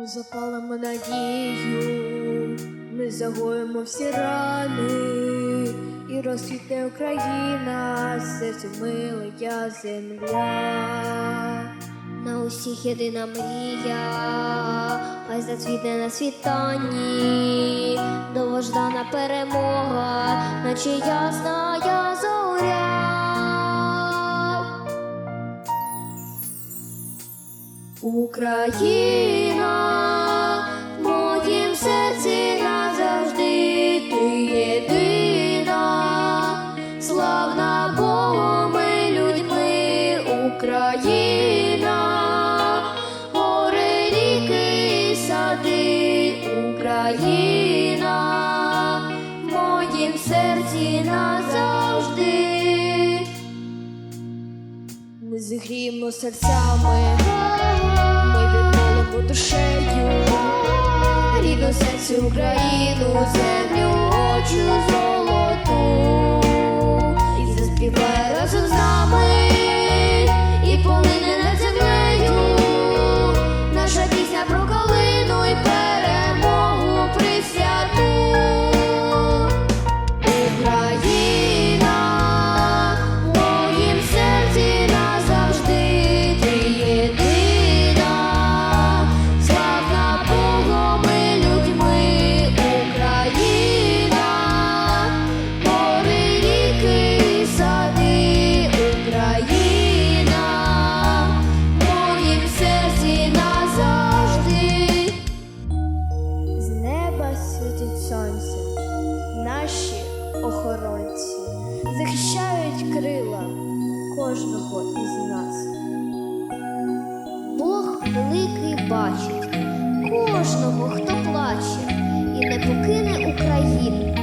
Ми запалимо надію, ми загоїмо всі рани, і розквітне Україна, серцю милая земля. На усіх єдина мрія, хай зацвітне на світанні, довождана перемога, наче ясна Україна, в моїм серці назавжди ти єдина, славна Богом і людьми Україна, гори, ріки і сади, Україна, в моїм серці назавжди. Ми зігріємо серцями, Україну, світить сонце, наші охоронці захищають крила кожного із нас. Бог великий бачить кожного, хто плаче, і не покине Україну